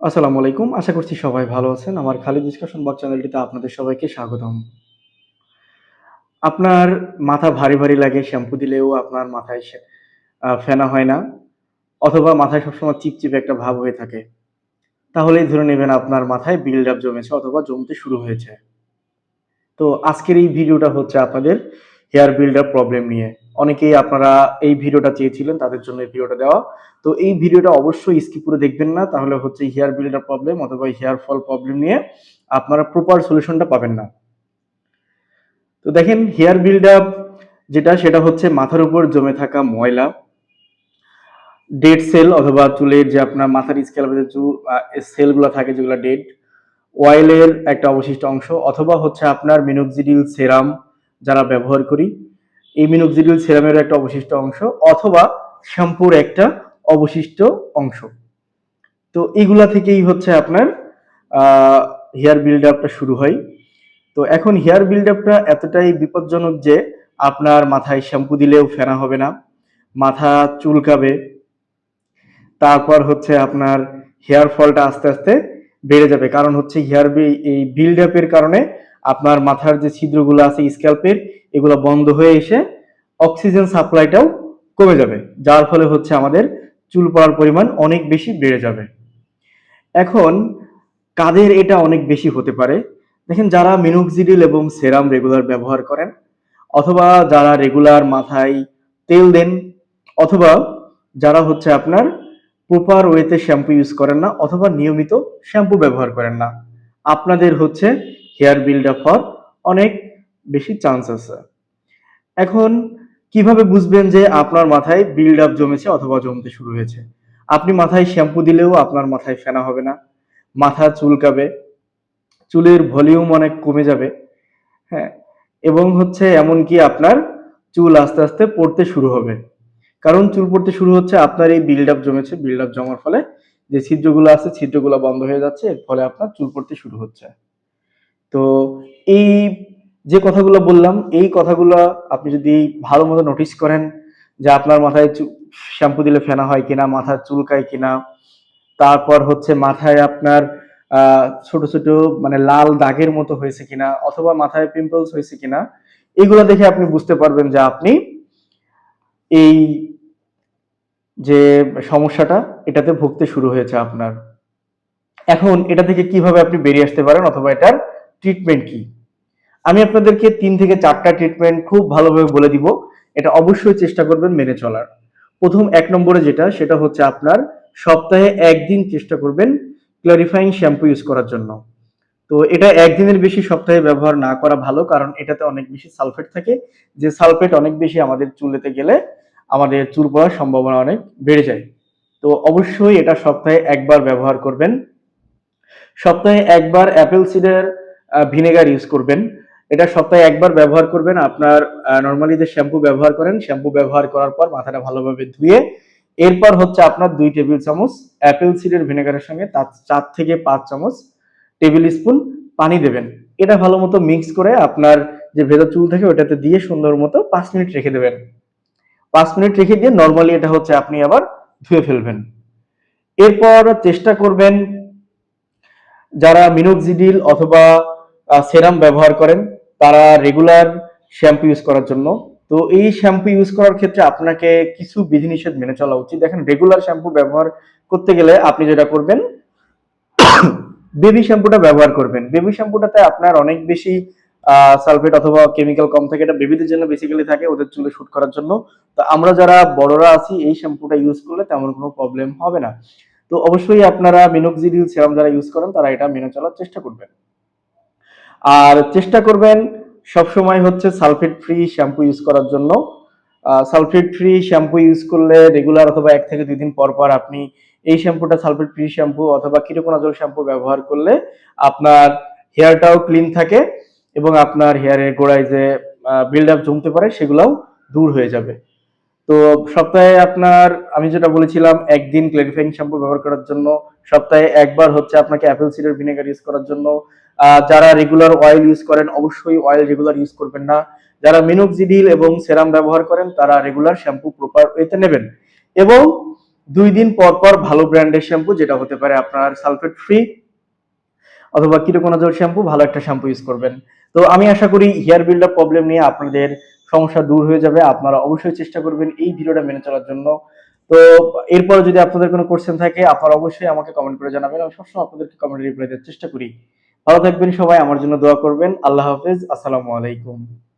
আসসালামু আলাইকুম। আশা করছি সবাই ভালো আছেন। আমার খালি ডিসকাশন বক্স চ্যানেলটিতে আপনাদের সবাইকে স্বাগতম। আপনার মাথা ভারী ভারী লাগে, শ্যাম্পু দিলেও আপনার মাথায় ফেনা হয় না, অথবা মাথায় সবসময় চিপচিপে একটা ভাব হয়ে থাকে। তাহলেই ধরে নেবেন আপনার মাথায় বিল্ড আপ জমেছে অথবা জমতে শুরু হয়েছে। তো আজকের এই ভিডিওটা হচ্ছে আপনাদের হেয়ার বিল্ড আপ প্রবলেম নিয়ে। অনেকেই আপনারা এই ভিডিওটা চেয়েছিলেন, তাদের জন্য এই ভিডিওটা দেওয়া। তো এই ভিডিওটা অবশ্যই স্কিপ করে দেখবেন না, তাহলে হচ্ছে হেয়ার বিল্ড আপ প্রবলেম অথবা হেয়ার ফল প্রবলেম নিয়ে আপনারা প্রপার সলিউশনটা পাবেন না। তো দেখেন হেয়ার বিল্ড আপ যেটা, সেটা হচ্ছে মাথার উপর জমে থাকা ময়লা। ডেড সেল অথবা চুলের যে আপনার মাথার স্ক্যাল্পে যে সেলগুলো থাকে যেগুলো ডেড অয়েলের একটা অবশিষ্ট অংশ অথবা হচ্ছে আপনার মিনোক্সিডিল সেরাম যারা ব্যবহার করি এই মিনোক্সিডিল সেরামের একটা অবশিষ্ট অংশ অথবা শ্যাম্পুর একটা অবশিষ্ট অংশ। তো এইগুলা থেকেই হচ্ছে আপনার হেয়ার বিল্ড আপটা শুরু হয়। তো এখন হেয়ার বিল্ড আপটা এতটাই বিপজ্জনক যে আপনার মাথায় শ্যাম্পু দিলেও ফেনা হবে না, মাথা চুলকাবে, তারপর হচ্ছে আপনার হেয়ার ফলটা আস্তে আস্তে বেড়ে যাবে। কারণ হচ্ছে হেয়ার এই বিল্ড আপের কারণে আপনার মাথার যে ছিদ্রগুলো আছে স্ক্যাল্পের এগুলো বন্ধ হয়ে এসে অক্সিজেন সাপ্লাইটাও কমে যাবে। যার ফলে হচ্ছে আমাদের চুল পড়ার পরিমাণ অনেক বেশি বেড়ে যাবে। এখন কাদের এটা অনেক বেশি হতে পারে? দেখেন যারা মিনোক্সিডিল এবং সেরাম রেগুলার ব্যবহার করেন, অথবা যারা রেগুলার মাথায় তেল দেন, অথবা যারা হচ্ছে আপনার প্রপার ওয়েতে শ্যাম্পু ইউজ করেন না, অথবা নিয়মিত শ্যাম্পু ব্যবহার করেন না। আপনাদের হচ্ছে হেয়ার বিল্ড আপ হওয়ার অনেক বেশি চান্স আছে। এখন কীভাবে বুঝবেন যে আপনার মাথায় বিল্ড আপ জমেছে অথবা জমতে শুরু হয়েছে? আপনি মাথায় শ্যাম্পু দিলেও আপনার মাথায় ফেনা হবে না। মাথা চুলকাবে, চুলের ভলিউম অনেক কমে যাবে। হ্যাঁ এবং হচ্ছে এমনকি আপনার চুল আস্তে আস্তে পড়তে শুরু হবে। কারণ চুল পড়তে শুরু হচ্ছে, আপনার এই বিল্ড আপ জমেছে। বিল্ড আপ জমার ফলে যে ছিদ্রগুলো আছে, ছিদ্রগুলো বন্ধ হয়ে যাচ্ছে, এর ফলে আপনার চুল পড়তে শুরু হচ্ছে। তো এই যে কথাগুলো বললাম, এই কথাগুলো আপনি যদি ভালো মতো নোটিস করেন যে আপনার মাথায় শ্যাম্পু দিলে ফেনা হয় কিনা মাথা চুলকায় কিনা, তারপর হচ্ছে মাথায় আপনার ছোট ছোট মানে লাল দাগের মতো হয়েছে কিনা অথবা মাথায় পিম্পলস হয়েছে কিনা, এগুলো দেখে আপনি বুঝতে পারবেন যে আপনি এই যে সমস্যাটা এটাতে ভুগতে শুরু হয়েছে আপনার। এখন এটা থেকে কীভাবে আপনি বেরিয়ে আসতে পারেন অথবা এটার ট্রিটমেন্ট কি? আমি আপনাদেরকে তিন থেকে চারটা ট্রিটমেন্ট খুব ভালোভাবে বলে দিব। এটা অবশ্যই চেষ্টা করবেন মেনে চলার। প্রথম এক নম্বরে যেটা, সেটা হচ্ছে আপনার সপ্তাহে একদিন চেষ্টা করবেন ক্লারিফাইং শ্যাম্পু ইউজ করার জন্য। তো এটা একদিনের বেশি সপ্তাহে ব্যবহার না করা ভালো, কারণ এটাতে অনেক বেশি সালফেট থাকে। যে সালফেট অনেক বেশি আমাদের চুলেতে গেলে আমাদের চুল পড়ার সম্ভাবনা অনেক বেড়ে যায়। তো অবশ্যই এটা সপ্তাহে একবার ব্যবহার করবেন। সপ্তাহে একবার অ্যাপেল সিডার ভিনেগার ইউজ করবেন। এটা সপ্তাহে একবার ব্যবহার করবেন। আপনার নর্মালি যে শ্যাম্পু ব্যবহার করেন শ্যাম্পু ব্যবহার করার পর মাথাটা ভালোভাবে ধুয়ে, এরপর হচ্ছে আপনার দুই টেবিল চামচ অ্যাপেল সিডের ভিনেগারের সঙ্গে তার চার থেকে পাঁচ চামচ টেবিল স্পুন পানি দেবেন। এটা ভালো মতো মিক্স করে আপনার যে ভেজা চুল থাকে ওটাতে দিয়ে সুন্দর মতো পাঁচ মিনিট রেখে দেবেন। পাঁচ মিনিট রেখে দিয়ে নর্মালি এটা হচ্ছে আপনি আবার ধুয়ে ফেলবেন। এরপর চেষ্টা করবেন যারা মিনোক্সিডিল অথবা সেরাম ব্যবহার করেন, তারা রেগুলার শ্যাম্পু ইউজ করার জন্য। তো এই শ্যাম্পু ইউজ করার ক্ষেত্রে আপনাকে কিছু বিধিনিষেধ মেনে চলা উচিত। দেখেন রেগুলার শ্যাম্পু ব্যবহার করতে গেলে আপনি যেটা করবেন বেবি শ্যাম্পুটা ব্যবহার করবেন। বেবি শ্যাম্পুটাতে আপনার অনেক বেশি সালফেট অথবা কেমিক্যাল কম থাকে। এটা বেবিদের জন্য বেসিক্যালি থাকে, ওদের চুলে শুট করার জন্য। তো আমরা যারা বড়রা আছি, এই শ্যাম্পুটা ইউজ করলে তেমন কোনো প্রবলেম হবে না। তো অবশ্যই আপনারা মিনোক্সিডিল সেরাম যারা ইউজ করেন, তারা এটা মেনে চলার চেষ্টা করবেন। আর চেষ্টা করবেন সবসময় হচ্ছে সালফেট ফ্রি শ্যাম্পু ইউজ করার জন্য। সালফেট ফ্রি শ্যাম্পু ইউজ করলে রেগুলার অথবা এক থেকে দুই দিন পর পর আপনি এই শ্যাম্পুটা, সালফেট ফ্রি শ্যাম্পু অথবা কিটোকোনাজল শ্যাম্পু ব্যবহার করলে আপনার হেয়ারটাও ক্লিন থাকে এবং আপনার হেয়ারের গোড়ায় যে বিল্ড আপ জমতে পারে সেগুলোও দূর হয়ে যাবে। তো সপ্তাহে আপনার, আমি যেটা বলেছিলাম, একদিন ক্লিয়ারিফাইং শ্যাম্পু ব্যবহার করার জন্য, সপ্তাহে একবার হচ্ছে আপনাকে অ্যাপেল সিডার ভিনেগার ইউজ করার জন্য। যারা রেগুলার অয়েল ইউজ করেন, অবশ্যই অয়েল রেগুলার ইউজ করবেন না। যারা মিনোক্সিডিল এবং সেরাম ব্যবহার করেন, তারা রেগুলার শ্যাম্পু প্রপার ওয়েতে নেবেন। এবং দুই দিন পর পর ভালো ব্র্যান্ডের শ্যাম্পু, যেটা হতে পারে আপনার সালফেট ফ্রি অথবা কিটোকোনাজল শ্যাম্পু, ভালো একটা শ্যাম্পু ইউজ করবেন। তো আমি আশা করি হেয়ার বিল্ড আপ প্রবলেম নিয়ে আপনাদের সমস্যা দূর হয়ে যাবে। আপনারা অবশ্যই চেষ্টা করবেন এই ভিডিওটা মেনে চলার জন্য। তো এরপরে যদি আপনাদের কোনো কোশ্চেন থাকে, আপনারা অবশ্যই আমাকে কমেন্ট করে জানাবেন। আমি সবসময় আপনাদেরকে কমেন্ট রিপ্লাই দেওয়ার চেষ্টা করি। ভালো থাকবেন সবাই, আমার জন্য দোয়া করবেন। আল্লাহ হাফেজ। আসসালামু আলাইকুম।